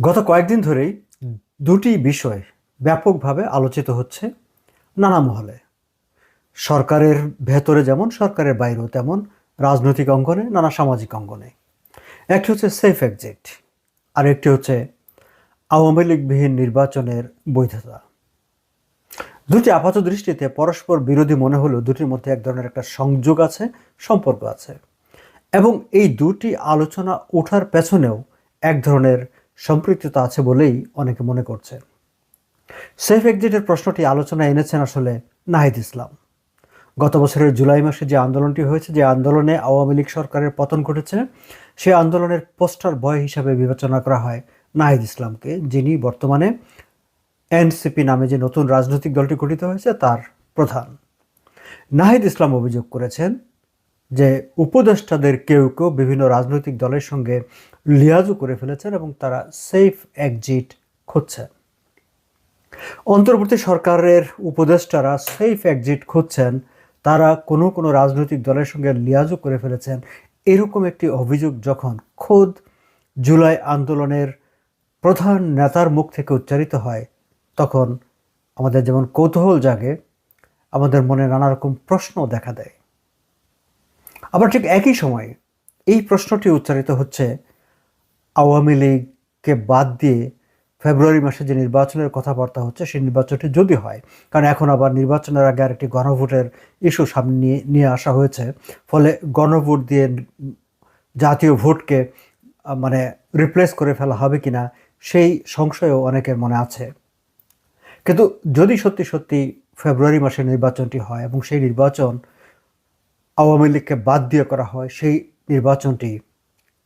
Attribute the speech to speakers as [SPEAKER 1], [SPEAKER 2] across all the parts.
[SPEAKER 1] গত কয়েকদিন ধরেই দুটি বিষয় ব্যাপকভাবে আলোচিত হচ্ছে নানা মহলে। সরকারের ভেতরে যেমন, সরকারের বাইরেও তেমন রাজনৈতিক অঙ্গনে, নানা সামাজিক অঙ্গনে। একটি হচ্ছে সেফ এক্সিট আর একটি হচ্ছে আওয়ামী লীগবিহীন নির্বাচনের বৈধতা। দুটি আপাত দৃষ্টিতে পরস্পর বিরোধী মনে হলেও দুটির মধ্যে এক ধরনের একটা সংযোগ আছে, সম্পর্ক আছে। এবং এই দুটি আলোচনা ওঠার পেছনেও এক ধরনের সম্পৃক্ততা আছে বলেই অনেকে মনে করছে। সেফ এক্সিটের প্রশ্নটি আলোচনা এনেছেন আসলে নাহিদ ইসলাম। গত বছরের জুলাই মাসে যে আন্দোলনটি হয়েছে, যে আন্দোলনে আওয়ামী লীগ সরকারের পতন ঘটেছে, সে আন্দোলনের পোস্টার বয় হিসাবে বিবেচনা করা হয় নাহিদ ইসলামকে, যিনি বর্তমানে এনসিপি নামে যে নতুন রাজনৈতিক দলটি গঠিত হয়েছে, তার প্রধান। নাহিদ ইসলাম অভিযোগ করেছেন যে উপদেষ্টাদের কেউ কেউ বিভিন্ন রাজনৈতিক দলের সঙ্গে লিয়াজও করে ফেলেছেন এবং তারা সেফ এক্সিট খুঁজছেন অন্তর্বর্তী সরকারের উপদেষ্টারা সেফ এক্সিট খুঁজছেন, তারা কোনো কোনো রাজনৈতিক দলের সঙ্গে লিয়াজও করে ফেলেছেন। এরকম একটি অভিযোগ যখন খোদ জুলাই আন্দোলনের প্রধান নেতার মুখ থেকে উচ্চারিত হয়, তখন আমাদের যেমন কৌতূহল জাগে, আমাদের মনে নানা রকম প্রশ্ন দেখা দেয়। আবার ঠিক একই সময়ে এই প্রশ্নটি উচ্চারিত হচ্ছে আওয়ামী লীগকে বাদ দিয়ে ফেব্রুয়ারি মাসে যে নির্বাচনের কথাবার্তা হচ্ছে, সেই নির্বাচনটি যদি হয়, কারণ এখন আবার নির্বাচনের আগে আরেকটি গণভোটের ইস্যু সামনে নিয়ে নিয়ে আসা হয়েছে। ফলে গণভোট দিয়ে জাতীয় ভোটকে মানে রিপ্লেস করে ফেলা হবে কি না সেই সংশয়ও অনেকের মনে আছে। কিন্তু যদি সত্যি সত্যি ফেব্রুয়ারি মাসে নির্বাচনটি হয় এবং সেই নির্বাচন আওয়ামী লীগকে বাদ দিয়ে করা হয়, সেই নির্বাচনটি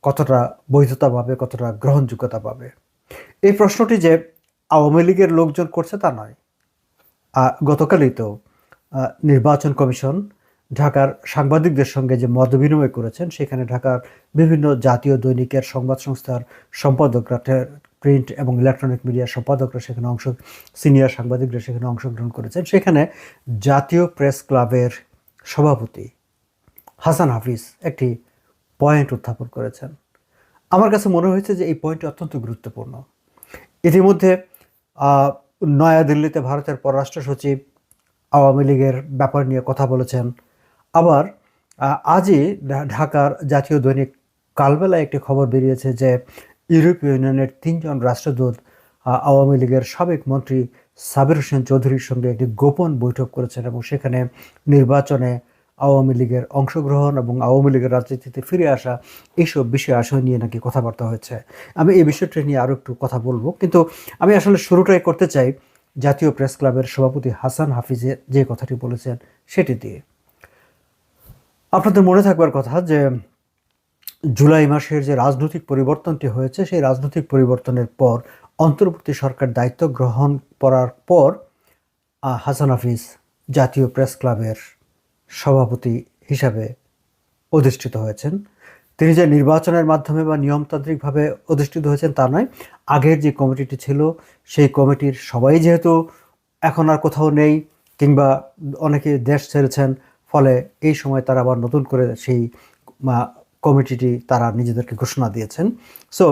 [SPEAKER 1] কতটা বৈধতা পাবে, কতটা গ্রহণযোগ্যতা পাবে? এই প্রশ্নটি যে আওয়ামী লীগের লোকজন করছে তা নয়। গতকালই তো নির্বাচন কমিশন ঢাকার সাংবাদিকদের সঙ্গে যে মত বিনিময় করেছেন, সেখানে ঢাকার বিভিন্ন জাতীয় দৈনিকের সংবাদ সংস্থার সম্পাদকরা প্রিন্ট এবং ইলেকট্রনিক মিডিয়ার সম্পাদকরা সেখানে অংশ, সিনিয়র সাংবাদিকরা সেখানে অংশগ্রহণ করেছেন। সেখানে জাতীয় প্রেস ক্লাবের সভাপতি হাসান হাফিজ একটি পয়েন্ট উত্থাপন করেছেন। আমার কাছে মনে হয়েছে যে এই পয়েন্টটি অত্যন্ত গুরুত্বপূর্ণ। ইতিমধ্যে নয়াদিল্লিতে ভারতের পররাষ্ট্র সচিব, আওয়ামী লীগের ব্যাপার নিয়ে কথা বলেছেন। আবার আজই ঢাকার জাতীয় দৈনিক কালবেলায় একটি খবর বেরিয়েছে যে ইউরোপীয় ইউনিয়নের তিনজন রাষ্ট্রদূত আওয়ামী লীগের সাবেক মন্ত্রী সাবির হোসেন চৌধুরীর সঙ্গে একটি গোপন বৈঠক করেছেন এবং সেখানে নির্বাচনে আওয়ামী লীগের অংশগ্রহণ এবং আওয়ামী লীগের রাজনীতিতে ফিরে আসা এইসব বিষয় আশয় নিয়ে নাকি কথাবার্তা হয়েছে। আমি এই বিষয়টি নিয়ে আরও একটু কথা বলব। কিন্তু আমি আসলে শুরুটাই করতে চাই জাতীয় প্রেস ক্লাবের সভাপতি হাসান হাফিজে যে কথাটি বলেছেন সেটি দিয়ে। আপনাদের মনে থাকবার কথা যে জুলাই মাসের যে রাজনৈতিক পরিবর্তনটি হয়েছে, সেই রাজনৈতিক পরিবর্তনের পর অন্তর্বর্তী সরকার দায়িত্ব গ্রহণ করার পর হাসান হাফিজ জাতীয় প্রেস ক্লাবের সভাপতি হিসাবে অধিষ্ঠিত হয়েছেন। তিনি যে নির্বাচনের মাধ্যমে বা নিয়মতান্ত্রিকভাবে অধিষ্ঠিত হয়েছেন তা নয়। আগের যে কমিটিটি ছিল, সেই কমিটির সবাই যেহেতু এখন আর কোথাও নেই কিংবা অনেকে দেশ ছেড়েছেন, ফলে এই সময় তারা আবার নতুন করে সেই কমিটিটি তারা নিজেদেরকে ঘোষণা দিয়েছেন। সো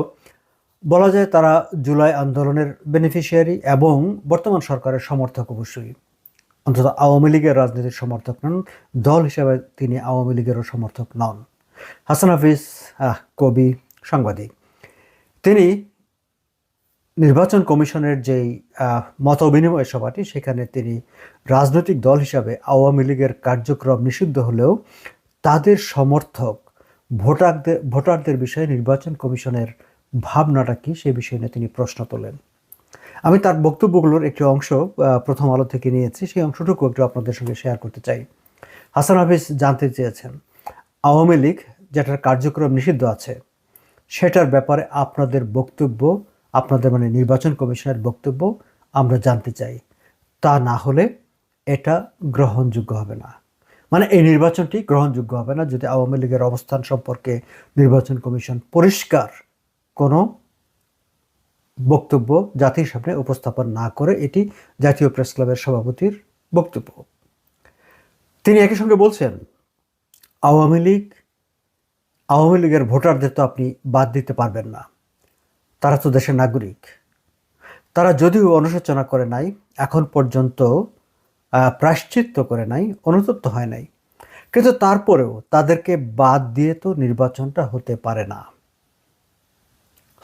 [SPEAKER 1] বলা যায় তারা জুলাই আন্দোলনের বেনিফিশিয়ারি এবং বর্তমান সরকারের সমর্থক অবশ্যই। অন্তত আওয়ামী লীগের রাজনীতির সমর্থক নন, দল হিসেবে তিনি আওয়ামী লীগেরও সমর্থক নন। হাসান হাফিজ কবি, সাংবাদিক। তিনি নির্বাচন কমিশনের যেই মত বিনিময় সভাটি, সেখানে তিনি রাজনৈতিক দল হিসাবে আওয়ামী লীগের কার্যক্রম নিষিদ্ধ হলেও তাদের সমর্থক, ভোটারদের ভোটারদের বিষয়ে নির্বাচন কমিশনের ভাবনাটা কি, সে বিষয় তিনি প্রশ্ন তোলেন। আমি তার বক্তব্যগুলোর একটি অংশ প্রথম আলো থেকে নিয়েছি। সেই অংশটুকু একটু আপনাদের সঙ্গে শেয়ার করতে চাই। হাসান হাফিজ জানতে চেয়েছেন, আওয়ামী লীগ যেটার কার্যক্রম নিষিদ্ধ আছে, সেটার ব্যাপারে আপনাদের বক্তব্য, আপনাদের মানে নির্বাচন কমিশনের বক্তব্য আমরা জানতে চাই। তা না হলে এটা গ্রহণযোগ্য হবে না। মানে এই নির্বাচনটি গ্রহণযোগ্য হবে না যদি আওয়ামী লীগের অবস্থান সম্পর্কে নির্বাচন কমিশন পরিষ্কার কোনো বক্তব্য জাতির সামনে উপস্থাপন না করে এটি জাতীয় প্রেস ক্লাবের সভাপতির বক্তব্য। তিনি একই সঙ্গে বলছেন, আওয়ামী লীগ, আওয়ামী লীগের ভোটারদের তো আপনি বাদ দিতে পারবেন না। তারা তো দেশের নাগরিক। তারা যদিও অনুশোচনা করে নাই, এখন পর্যন্ত প্রায়শ্চিত্ত করে নাই, অনুতপ্ত হয় নাই। কিন্তু তারপরেও তাদেরকে বাদ দিয়ে তো নির্বাচনটা হতে পারে না।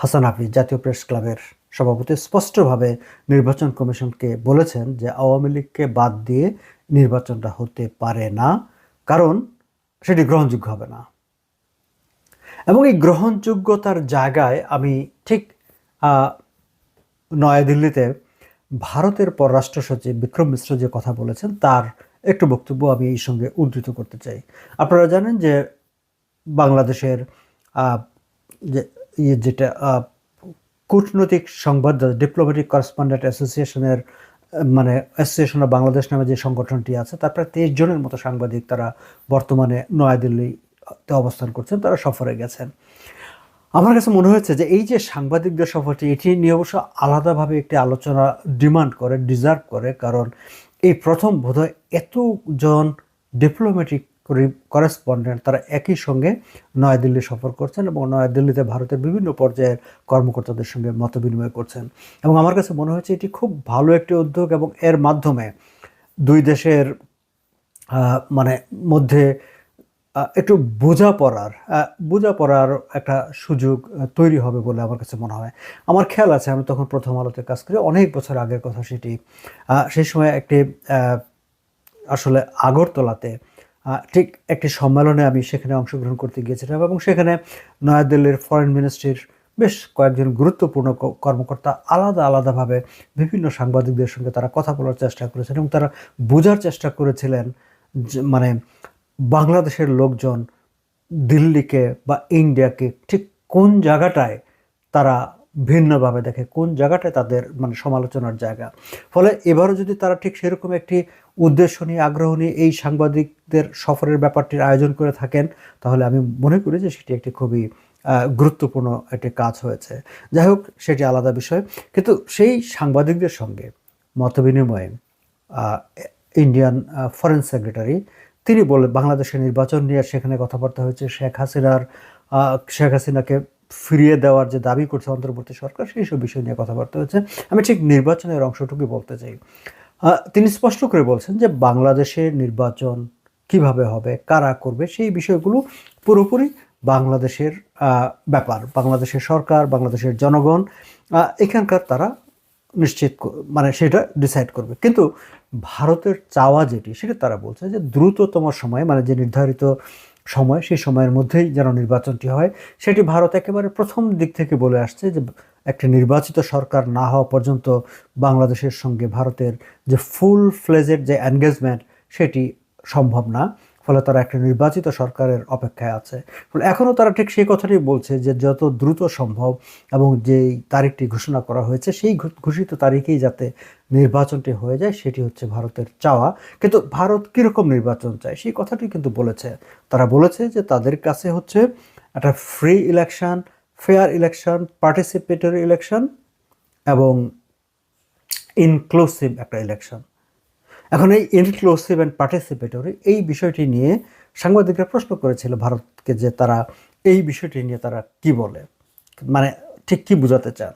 [SPEAKER 1] হাসান হাফিজ জাতীয় প্রেস ক্লাবের সভাপতি স্পষ্টভাবে নির্বাচন কমিশনকে বলেছেন যে আওয়ামী লীগকে বাদ দিয়ে নির্বাচনটা হতে পারে না, কারণ সেটি গ্রহণযোগ্য হবে না। এবং এই গ্রহণযোগ্যতার জায়গায় আমি ঠিক নয়াদিল্লিতে ভারতের পররাষ্ট্র সচিব বিক্রম মিশ্র যে কথা বলেছেন, তার একটু বক্তব্য আমি এই সঙ্গে উদ্ধৃত করতে চাই। আপনারা জানেন যে বাংলাদেশের যে ইয়ে যেটা কূটনৈতিক সংবাদদাতা ডিপ্লোম্যাটিক করেসপন্ডেন্ট অ্যাসোসিয়েশনের মানে অ্যাসোসিয়েশন অফ বাংলাদেশ নামে যে সংগঠনটি আছে, তার প্রায় তেইশ জনের মতো সাংবাদিক তারা বর্তমানে নয়াদিল্লিতে অবস্থান করছেন, তারা সফরে গেছেন। আমার কাছে মনে হয়েছে যে এই যে সাংবাদিকদের সফরটি, এটি নিয়ে অবশ্য আলাদাভাবে একটি আলোচনা ডিমান্ড করে, ডিজার্ভ করে, কারণ এই প্রথম বোধহয় এতজন ডিপ্লোম্যাটিক করেসপন্ডেন্ট তারা একই সঙ্গে নয়াদিল্লি সফর করছেন এবং নয়াদিল্লিতে ভারতের বিভিন্ন পর্যায়ের কর্মকর্তাদের সঙ্গে মত বিনিময় করছেন। এবং আমার কাছে মনে হয়েছে এটি খুব ভালো একটি উদ্যোগ এবং এর মাধ্যমে দুই দেশের মানে মধ্যে একটু বোঝাপড়ার বোঝাপড়ার একটা সুযোগ তৈরি হবে বলে আমার কাছে মনে হয়। আমার খেয়াল আছে, আমি তখন প্রথম আলোতে কাজ করি, অনেক বছর আগের কথা সেটি। সেই সময় একটি আসলে আগরতলাতে ঠিক একটি সম্মেলনে আমি সেখানে অংশগ্রহণ করতে গিয়েছিলাম এবং সেখানে নয়াদিল্লির ফরেন মিনিস্ট্রির বেশ কয়েকজন গুরুত্বপূর্ণ কর্মকর্তা আলাদা আলাদাভাবে বিভিন্ন সাংবাদিকদের সঙ্গে তারা কথা বলার চেষ্টা করেছেন এবং তারা বোঝার চেষ্টা করেছিলেন মানে বাংলাদেশের লোকজন দিল্লিকে বা ইন্ডিয়াকে ঠিক কোন জায়গাটায় তারা ভিন্নভাবে দেখে কোন জায়গাটায় তাদের মানে সমালোচনার জায়গা। ফলে এবারও যদি তারা ঠিক সেরকম একটি উদ্দেশ্য নিয়ে, আগ্রহ নিয়ে এই সাংবাদিকদের সফরের ব্যাপারটির আয়োজন করে থাকেন, তাহলে আমি মনে করি যে সেটি একটি খুবই গুরুত্বপূর্ণ একটি কাজ হয়েছে। যাই হোক, সেটি আলাদা বিষয়। কিন্তু সেই সাংবাদিকদের সঙ্গে মতবিনিময়ে ইন্ডিয়ান ফরেন সেক্রেটারি, তিনি বলে বাংলাদেশের নির্বাচন নিয়ে সেখানে কথাবার্তা হয়েছে, শেখ হাসিনার শেখ হাসিনাকে ফিরিয়ে দেওয়ার যে দাবি করছে অন্তর্বর্তী সরকার, সেই সব বিষয় নিয়ে কথাবার্তা হয়েছে আমি ঠিক নির্বাচনের অংশটুকু বলতে চাই। তিনি স্পষ্ট করে বলছেন যে বাংলাদেশের নির্বাচন কীভাবে হবে, কারা করবে, সেই বিষয়গুলো পুরোপুরি বাংলাদেশের ব্যাপার। বাংলাদেশের সরকার, বাংলাদেশের জনগণ এখানকার তারা নিশ্চিত মানে সেটা ডিসাইড করবে। কিন্তু ভারতের চাওয়া যেটি, সেটা তারা বলছে যে দ্রুততম সময়ে মানে যে নির্ধারিত সময়, সেই সময়ের মধ্যেই যেন নির্বাচনটি হয়, সেটি ভারত একেবারে প্রথম দিক থেকে বলে আসছে যে, একটি নির্বাচিত সরকার না হওয়া পর্যন্ত বাংলাদেশের সঙ্গে ভারতের যে ফুল ফ্লেজের যে এনগেজমেন্ট সেটি সম্ভব না। ফলে তারা একটা নির্বাচিত সরকারের অপেক্ষায় আছে। ফলে এখনও তারা ঠিক সেই কথাটি বলছে যে যত দ্রুত সম্ভব এবং যেই তারিখটি ঘোষণা করা হয়েছে, সেই ঘোষিত তারিখেই যাতে নির্বাচনটি হয়ে যায়, সেটি হচ্ছে ভারতের চাওয়া। কিন্তু ভারত কীরকম নির্বাচন চায়, সেই কথাটি কিন্তু বলেছে। তারা বলেছে যে তাদের কাছে হচ্ছে একটা free election fair election participatory election এবং ইনক্লুসিভ একটা ইলেকশন এখন এই ইনক্লুসিভ অ্যান্ড পার্টিসিপেটরি এই বিষয়টি নিয়ে সাংবাদিকরা প্রশ্ন করেছিল ভারতকে যে তারা এই বিষয়টি নিয়ে তারা কি বলে মানে ঠিক কি বোঝাতে চান।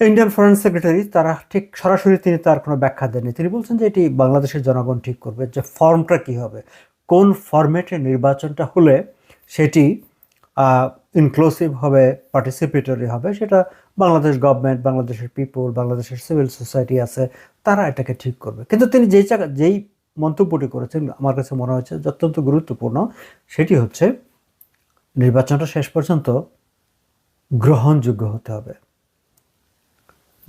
[SPEAKER 1] ইন্ডিয়ান ফরেন সেক্রেটারি তারা ঠিক সরাসরি তিনি তার কোনো ব্যাখ্যা দেননি। তিনি বলছেন যে এটি বাংলাদেশের জনগণ ঠিক করবে, যে ফর্মটা কি হবে, কোন ফরম্যাটে নির্বাচনটা হলে সেটি ইনক্লুসিভ হবে পার্টিসিপেটরি হবে, সেটা বাংলাদেশ গভর্নমেন্ট বাংলাদেশের পিপল বাংলাদেশের সিভিল সোসাইটি আছে, তারা এটাকে ঠিক করবে। কিন্তু তিনি যেই জায়গা, যেই মন্তব্যটি করেছেন, আমার কাছে মনে হয়েছে অত্যন্ত গুরুত্বপূর্ণ, সেটি হচ্ছে নির্বাচনটা শেষ পর্যন্ত গ্রহণযোগ্য হতে হবে।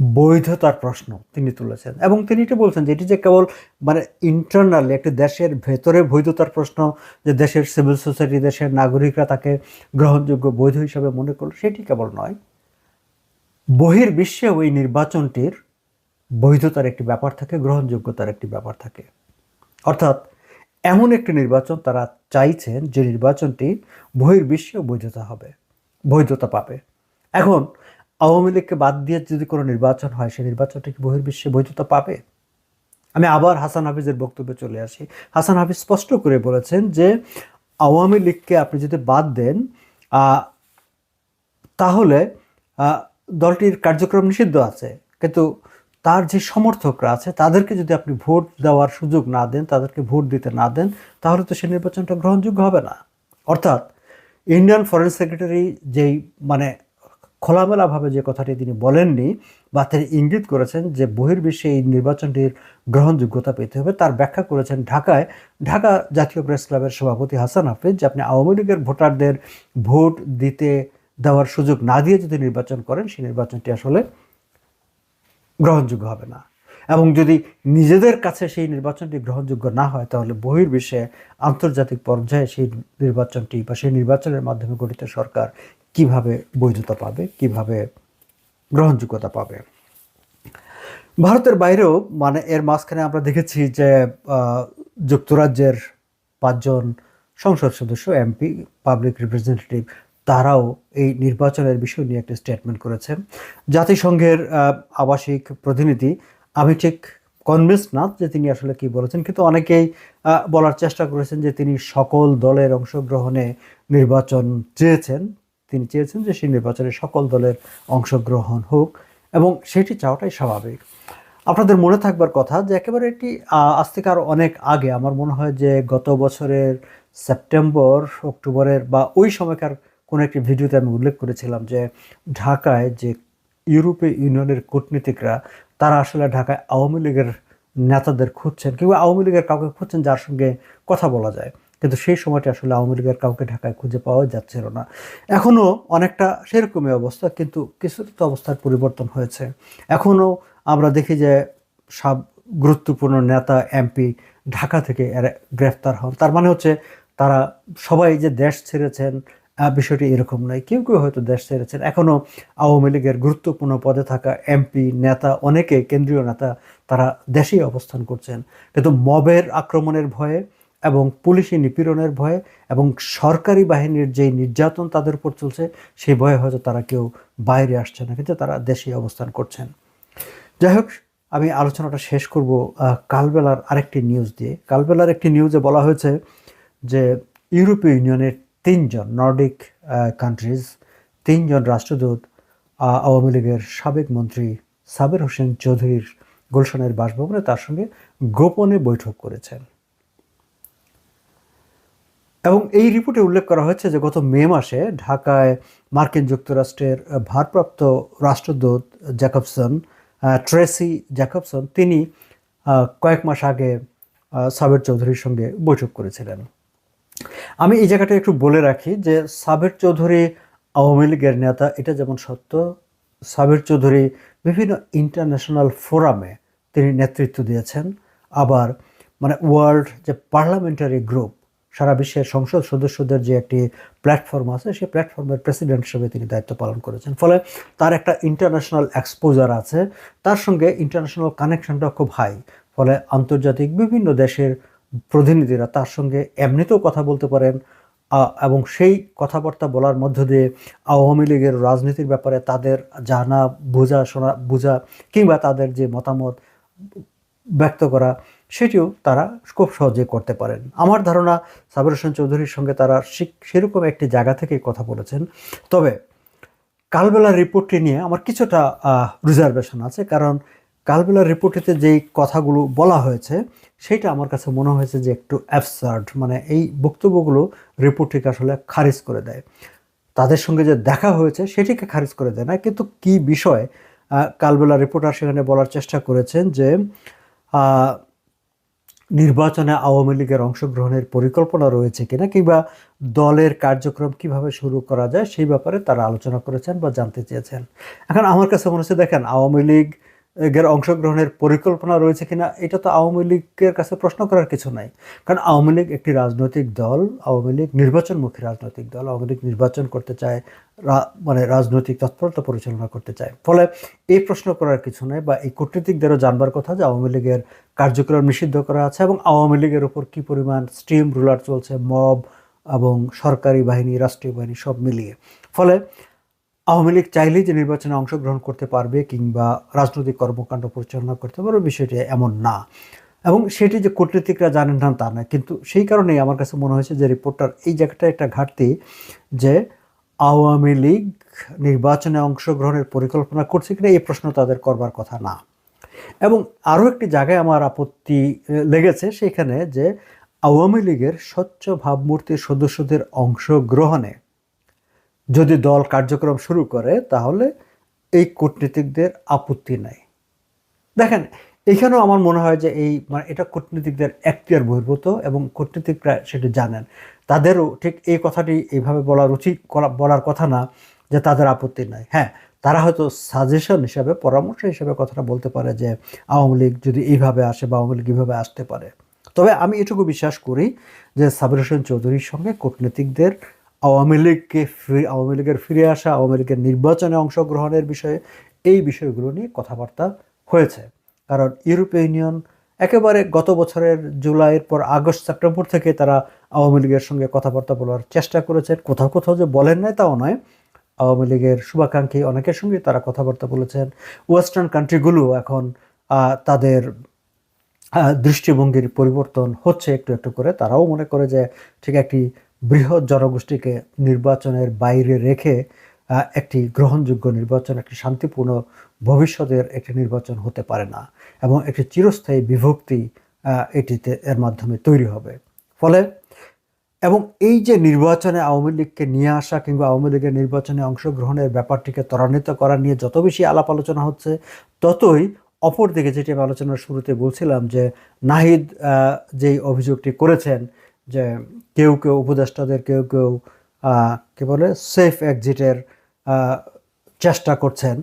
[SPEAKER 1] বৈধতার প্রশ্ন তিনি তুলেছেন। এবং তিনি এটি বলছেন যে এটি যে কেবল মানে ইন্টারনালি একটি দেশের ভেতরে বৈধতার প্রশ্ন, যে দেশের সিভিল সোসাইটি দেশের নাগরিকরা তাকে গ্রহণযোগ্য বৈধ হিসাবে মনে করল, সেটি কেবল নয়। বহির বহির্বিশ্বেও এই নির্বাচনটির বৈধতার একটি ব্যাপার থাকে, গ্রহণযোগ্যতার একটি ব্যাপার থাকে। অর্থাৎ এমন একটি নির্বাচন তারা চাইছেন যে নির্বাচনটি বহির্বিশ্বেও বৈধতা হবে, বৈধতা পাবে। এখন আওয়ামী লীগকে বাদ দিয়ে যদি কোনো নির্বাচন হয়, সেই নির্বাচনটা কি বহির্বিশ্বে বৈধতা পাবে? আমি আবার হাসান হাফিজের বক্তব্যে চলে আসি। হাসান হাফিজ স্পষ্ট করে বলেছেন যে, আওয়ামী লীগকে আপনি যদি বাদ দেন তাহলে দলটির কার্যক্রম নিষিদ্ধ আছে। কিন্তু তার যে সমর্থকরা আছে, তাদেরকে যদি আপনি ভোট দেওয়ার সুযোগ না দেন, তাদেরকে ভোট দিতে না দেন, তাহলে তো সে নির্বাচনটা গ্রহণযোগ্য হবে না। অর্থাৎ, ইন্ডিয়ান ফরেন সেক্রেটারি যেই মানে খোলামেলাভাবে যে কথাটি তিনি বলেননি বা তিনি ইঙ্গিত করেছেন যে বহির্বিশ্বে এই নির্বাচনটির গ্রহণযোগ্যতা পেতে হবে, তার ব্যাখ্যা করেছেন ঢাকায়, ঢাকা জাতীয় প্রেস ক্লাবের সভাপতি হাসান হাফিজ, যে আপনি আওয়ামী লীগের ভোটারদের ভোট দিতে দেওয়ার সুযোগ না দিয়ে যদি নির্বাচন করেন, সেই নির্বাচনটি আসলে গ্রহণযোগ্য হবে না। এবং যদি নিজেদের কাছে সেই নির্বাচনটি গ্রহণযোগ্য না হয়, তাহলে বহির্বিশ্বে আন্তর্জাতিক পর্যায়ে সেই নির্বাচনটি বা সেই নির্বাচনের মাধ্যমে গঠিত সরকার কীভাবে বৈধতা পাবে, কীভাবে গ্রহণযোগ্যতা পাবে। ভারতের বাইরেও মানে এর মাঝখানে আমরা দেখেছি যে যুক্তরাজ্যের পাঁচজন সংসদ সদস্য, এমপি, পাবলিক রিপ্রেজেন্টেটিভ, তারাও এই নির্বাচনের বিষয় নিয়ে একটা স্টেটমেন্ট করেছেন। জাতিসংঘের আবাসিক প্রতিনিধি আমি ঠিক কনভিন্স না যে তিনি আসলে কি বলেছেন, কিন্তু অনেকেই বলার চেষ্টা করেছেন যে তিনি সকল দলের অংশগ্রহণে নির্বাচন চেয়েছেন। তিনি চেয়েছেন যে সেই নির্বাচনে সকল দলের অংশগ্রহণ হোক এবং সেটি চাওয়াটাই স্বাভাবিক। আপনাদের মনে থাকবার কথা যে একেবারে এটি আজ থেকে আরও অনেক আগে আমার মনে হয় যে গত বছরের সেপ্টেম্বর, অক্টোবরের বা ওই সময়কার কোনো একটি ভিডিওতে আমি উল্লেখ করেছিলাম যে ঢাকায় যে ইউরোপীয় ইউনিয়নের কূটনীতিকরা, তারা আসলে ঢাকায় আওয়ামী লীগের নেতাদের খুঁজছেন কিংবা আওয়ামী লীগের কাউকে খুঁজছেন যার সঙ্গে কথা বলা যায়। কিন্তু সেই সময়টা আসলে আওয়ামী লীগের কাউকে ঢাকায় খুঁজে পাওয়া যাচ্ছিল না। এখনও অনেকটা সেরকমই অবস্থা, কিন্তু কিছু তো অবস্থার পরিবর্তন হয়েছে। এখনও আমরা দেখি যে সব গুরুত্বপূর্ণ নেতা, এমপি ঢাকা থেকে গ্রেফতার হন। তার মানে হচ্ছে তারা সবাই যে দেশ ছেড়েছেন বিষয়টি এরকম নয়। কেউ কেউ হয়তো দেশ ছেড়েছেন। এখনও আওয়ামী লীগের গুরুত্বপূর্ণ পদে থাকা এমপি, নেতা, অনেকে কেন্দ্রীয় নেতা, তারা দেশেই অবস্থান করছেন। কিন্তু মবের আক্রমণের ভয়ে এবং পুলিশি নিপীড়নের ভয়ে এবং সরকারি বাহিনীর যেই নির্যাতন তাদের উপর চলছে, সেই ভয়ে হয়তো তারা কেউ বাইরে আসছে না, কিন্তু তারা দেশেই অবস্থান করছেন। যাই হোক, আমি আলোচনাটা শেষ করব কালবেলার আরেকটি নিউজ দিয়ে। কালবেলার একটি নিউজে বলা হয়েছে যে ইউরোপীয় ইউনিয়নের তিনজন নর্ডিক কান্ট্রিজ তিনজন রাষ্ট্রদূত আওয়ামী লীগের সাবেক মন্ত্রী সাবের হোসেন চৌধুরীর গুলশানের বাসভবনে তার সঙ্গে গোপনে বৈঠক করেছেন। এবং এই রিপোর্টে উল্লেখ করা হয়েছে যে গত মে মাসে ঢাকায় মার্কিন যুক্তরাষ্ট্রের ভারপ্রাপ্ত রাষ্ট্রদূত জ্যাকবসন ট্রেসি জ্যাকবসন, তিনি কয়েক মাস আগে সাবের চৌধুরীর সঙ্গে বৈঠক করেছিলেন। আমি এই জায়গাটা একটু বলে রাখি যে সাবের চৌধুরী আওয়ামী লীগের নেতা, এটা যেমন সত্য, সাবের চৌধুরী বিভিন্ন ইন্টারন্যাশনাল ফোরামে তিনি নেতৃত্ব দিয়েছেন। আবার মানে ওয়ার্ল্ড যে পার্লামেন্টারি গ্রুপ সারা বিশ্বের সংসদ সদস্যদের যে একটি প্ল্যাটফর্ম আছে, সেই প্ল্যাটফর্মের প্রেসিডেন্ট হিসেবে তিনি দায়িত্ব পালন করেছেন। ফলে তার একটা ইন্টারন্যাশনাল এক্সপোজার আছে। তার সঙ্গে ইন্টারন্যাশনাল কানেকশনটা খুব হাই ফলে আন্তর্জাতিক বিভিন্ন দেশের প্রতিনিধিরা তার সঙ্গে এমনিতেও কথা বলতে পারেন এবং সেই কথাবার্তা বলার মধ্য দিয়ে আওয়ামী লীগের রাজনীতির ব্যাপারে তাদের জানা, বোঝা, শোনা, বোঝা কিংবা তাদের যে মতামত ব্যক্ত করা সেটিও তারা খুব সহজে করতে পারেন। আমার ধারণা সাবির হোসেন চৌধুরীর সঙ্গে তারা সেরকম একটি জায়গা থেকে কথা বলেছেন। তবে কালবেলার রিপোর্টটি নিয়ে আমার কিছুটা রিজার্ভেশন আছে। কারণ কালবেলার রিপোর্টটিতে যেই কথাগুলো বলা হয়েছে সেটা আমার কাছে মনে হয়েছে যে একটু অ্যাবসার্ড মানে এই বক্তব্যগুলো রিপোর্টটিকে আসলে খারিজ করে দেয়। তাদের সঙ্গে যে দেখা হয়েছে, সেটিকে খারিজ করে দেয় না। কিন্তু কি বিষয় কালবেলা রিপোর্টার সেখানে বলার চেষ্টা করেছেন যে নির্বাচনে আওয়ামী লীগের অংশগ্রহণের পরিকল্পনা রয়েছে কিনা কিংবা দলের কার্যক্রম কীভাবে শুরু করা যায় সেই ব্যাপারে তারা আলোচনা করেছেন বা জানতে চেয়েছেন। এখন আমার কাছে মনে হচ্ছে, দেখেন, আওয়ামী লীগ এর অংশগ্রহণের পরিকল্পনা রয়েছে কিনা, এটা তো আওয়ামী লীগের কাছে প্রশ্ন করার কিছু নাই। কারণ আওয়ামী লীগ একটি রাজনৈতিক দল, আওয়ামী লীগ নির্বাচনমুখী রাজনৈতিক দল। আওয়ামী লীগ নির্বাচন করতে চায় মানে রাজনৈতিক তৎপরতা পরিচালনা করতে চায়। ফলে এই প্রশ্ন করার কিছু নেই বা এই কূটনীতিকদেরও জানবার কথা যে আওয়ামী লীগের কার্যক্রম নিষিদ্ধ করা আছে এবং আওয়ামী লীগের উপর কী পরিমাণ স্টিম রুলার চলছে, মব এবং সরকারি বাহিনী, রাষ্ট্রীয় বাহিনী সব মিলিয়ে। ফলে আওয়ামী লীগ চাইলেই যে নির্বাচনে অংশগ্রহণ করতে পারবে কিংবা রাজনৈতিক কর্মকাণ্ড পরিচালনা করতে পারবে, বিষয়টি এমন না। এবং সেটি যে কূটনীতিকরা জানেন না, তা না। কিন্তু সেই কারণেই আমার কাছে মনে হয়েছে যে রিপোর্টার এই জায়গাটা একটা ঘাটতি যে আওয়ামী লীগ নির্বাচনে অংশগ্রহণের পরিকল্পনা করছে কিনা, এই প্রশ্ন তাদের করবার কথা না। এবং আরও একটি জায়গায় আমার আপত্তি লেগেছে সেখানে যে আওয়ামী লীগের স্বচ্ছ ভাবমূর্তির সদস্যদের অংশগ্রহণে যদি দল কার্যক্রম শুরু করে, তাহলে এই কূটনীতিকদের আপত্তি নাই। দেখেন, এখানেও আমার মনে হয় যে এই মানে এটা কূটনীতিকদের এখতিয়ার বহির্ভূত এবং কূটনীতিকরা সেটি জানেন। তাদেরও ঠিক এই কথাটি এইভাবে বলার উচিত বলার কথা না যে তাদের আপত্তি নাই। হ্যাঁ তারা হয়তো সাজেশন হিসাবে, পরামর্শ হিসাবে কথাটা বলতে পারে যে আওয়ামী লীগ যদি এইভাবে আসে বা আওয়ামী লীগ এইভাবে আসতে পারে। তবে আমি এটুকু বিশ্বাস করি যে সাবির হোসেন চৌধুরীর সঙ্গে কূটনীতিকদের আওয়ামী লীগকে আওয়ামী লীগের ফিরে আসা, আওয়ামী লীগের নির্বাচনে অংশগ্রহণের বিষয়ে এই বিষয়গুলো নিয়ে কথাবার্তা হয়েছে। কারণ ইউরোপীয় ইউনিয়ন একেবারে গত বছরের জুলাইয়ের পর আগস্ট, সেপ্টেম্বর থেকে তারা আওয়ামী লীগের সঙ্গে কথাবার্তা বলার চেষ্টা করেছেন কোথাও কোথাও যে বলেন নাই তাও নয়। আওয়ামী লীগের শুভাকাঙ্ক্ষী অনেকের সঙ্গে তারা কথাবার্তা বলেছেন। ওয়েস্টার্ন কান্ট্রিগুলো এখন তাদের দৃষ্টিভঙ্গির পরিবর্তন হচ্ছে একটু একটু করে। তারাও মনে করে যে ঠিক একটি বৃহৎ জনগোষ্ঠীকে নির্বাচনের বাইরে রেখে একটি গ্রহণযোগ্য নির্বাচন, একটি শান্তিপূর্ণ ভবিষ্যতের একটি নির্বাচন হতে পারে না এবং একটি চিরস্থায়ী বিভক্তি এটিতে এর মাধ্যমে তৈরি হবে। ফলে, এবং এই যে নির্বাচনে আওয়ামী লীগকে নিয়ে আসা কিংবা আওয়ামী লীগের নির্বাচনে অংশগ্রহণের ব্যাপারটিকে ত্বরান্বিত করা নিয়ে যত বেশি আলাপ আলোচনা হচ্ছে, ততই অপরদিকে যেটি আমি আলোচনার শুরুতে বলছিলাম যে নাহিদ যেই অভিযোগটি করেছেন যে কেউ কেউ উপদেষ্টাদের কেউ কেউ কি বলে সেফ এক্সিটের চেষ্টা করছেন।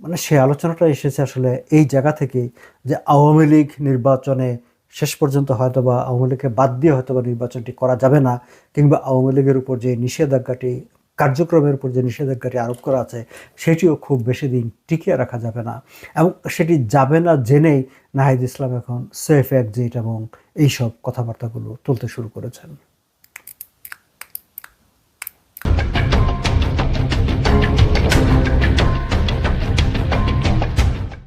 [SPEAKER 1] মানে সে আলোচনাটা এসেছে আসলে এই জায়গা থেকেই যে আওয়ামী লীগ নির্বাচনে শেষ পর্যন্ত হয়তো বা আওয়ামী লীগকে বাদ দিয়ে হয়তো বা নির্বাচনটি করা যাবে না, কিংবা আওয়ামী লীগের উপর যে নিষেধাজ্ঞাটি, কার্যক্রমের উপর যে নিষেধাজ্ঞাটি আরোপ করা আছে, সেটিও খুব বেশি দিন টিকিয়ে রাখা যাবে না। এবং সেটি যাবে না জেনেই নাহিদ ইসলাম এখন সেফ এক্সিট এবং এইসব কথাবার্তাগুলো তুলতে শুরু করেছেন।